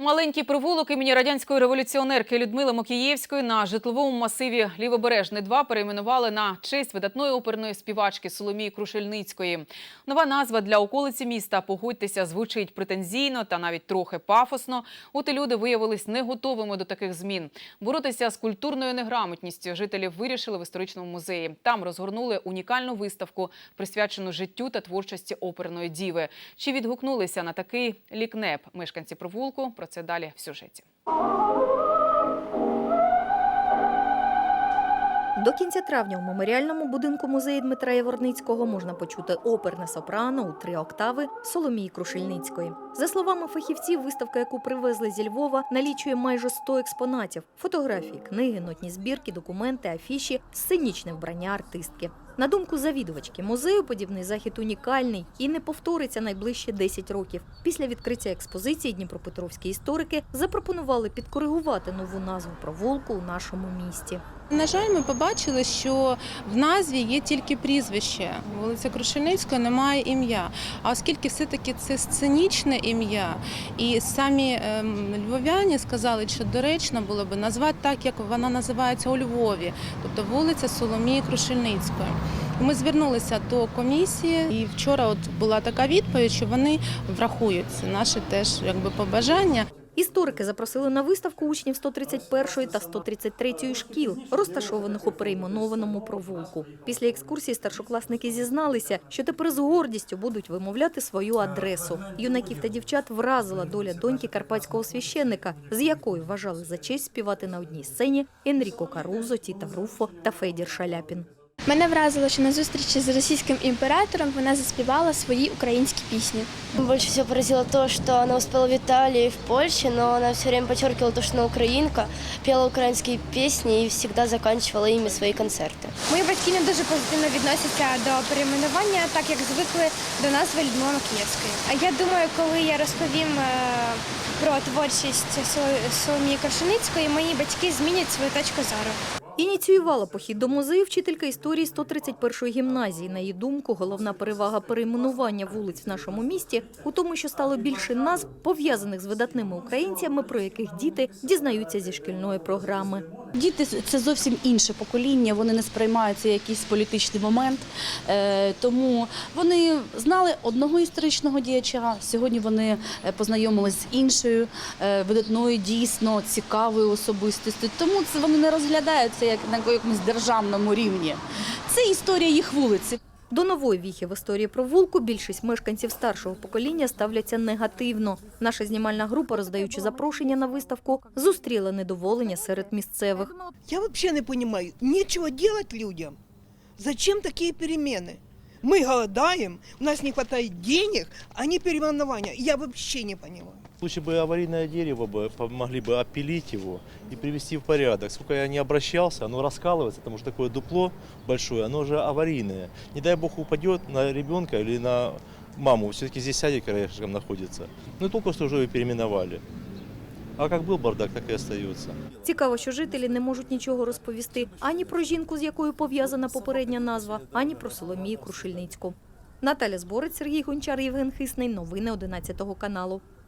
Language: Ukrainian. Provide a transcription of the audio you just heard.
Маленький провулок імені радянської революціонерки Людмили Мокієвської на житловому масиві Лівобережний 2 перейменували на честь видатної оперної співачки Соломії Крушельницької. Нова назва для околиці міста, погодьтеся, звучить претензійно та навіть трохи пафосно. От і люди виявились не готовими до таких змін. Боротися з культурною неграмотністю жителів вирішили в історичному музеї. Там розгорнули унікальну виставку, присвячену життю та творчості оперної діви. Чи відгукнулися на такий лікнеп мешканці провулку? Це далі в сюжеті. До кінця травня у меморіальному будинку музею Дмитра Яворницького можна почути оперне сопрано у три октави Соломії Крушельницької. За словами фахівців, виставка, яку привезли зі Львова, налічує майже 100 експонатів: фотографії, книги, нотні збірки, документи, афіші, сценічне вбрання артистки. На думку завідувачки музею, подібний захід унікальний і не повториться найближчі 10 років. Після відкриття експозиції дніпропетровські історики запропонували підкоригувати нову назву провулку у нашому місті. На жаль, ми побачили, що в назві є тільки прізвище. Вулиця Крушельницької немає ім'я. А оскільки все-таки це сценічне ім'я, і самі ем, львов'яні сказали, що доречно було би назвати так, як вона називається у Львові, тобто вулиця Соломії Крушельницької. Ми звернулися до комісії, і вчора от була така відповідь, що вони врахують це наше теж якби побажання. Історики запросили на виставку учнів 131 та 133 шкіл, розташованих у перейменованому провулку. Після екскурсії старшокласники зізналися, що тепер з гордістю будуть вимовляти свою адресу. Юнаків та дівчат вразила доля доньки карпатського священника, з якою вважали за честь співати на одній сцені Енріко Карузо, Тіта Руфо та Федір Шаляпін. Мене вразило, що на зустрічі з російським імператором вона заспівала свої українські пісні. Больше всего поразило то, что она успела в Италии в Польше, но она все время подчеркивала то, что она украинка, пела украинские песни и всегда заканчивала ими свои концерты. Мої батьки не дуже позитивно відносяться до перейменування, так як звикли до назви Людмила Макієвської. А я думаю, коли я розповім е, про творчість Соло- Соломії Крашеницької, мої батьки змінять свою точку зору. Ініціювала похід до музею вчителька історії 131-ї гімназії. На її думку, головна перевага перейменування вулиць в нашому місті у тому, що стало більше назв, пов'язаних з видатними українцями, про яких діти дізнаються зі шкільної програми. Діти це зовсім інше покоління. Вони не сприймають це якийсь політичний момент. Е, Тому вони знали одного історичного діяча. Сьогодні вони е, познайомились з іншою е, видатною, дійсно цікавою особистістю. Тому це вони не розглядають це як на якомусь державному рівні. Це історія їх вулиці. До нової віхи в історії провулку більшість мешканців старшого покоління ставляться негативно. Наша знімальна група, роздаючи запрошення на виставку, зустріла недоволення серед місцевих. Я вообще не понимаю, нечего делать людям. Зачем такие перемены? Мы голодаем, у нас не хватает денег, а не переименования. Я вообще не понимаю. Лучше бы аварийное дерево бы помогли бы опилить его и привести в порядок. Сколько я не обращался, оно раскалывается, потому что такое дупло большое, оно же аварийное. Не дай бог упадет на ребенка или на маму, все-таки здесь садик краешком находится. Ну и только что уже ее переименовали. А как был бардак, так и остается. Цікаво, що жителі не можуть нічого розповісти ані про жінку, з якою пов'язана попередня назва, ані про Соломію Крушельницьку. Наталя Зборець, Сергій Гончар, Євген Хисний. Новини 11 каналу.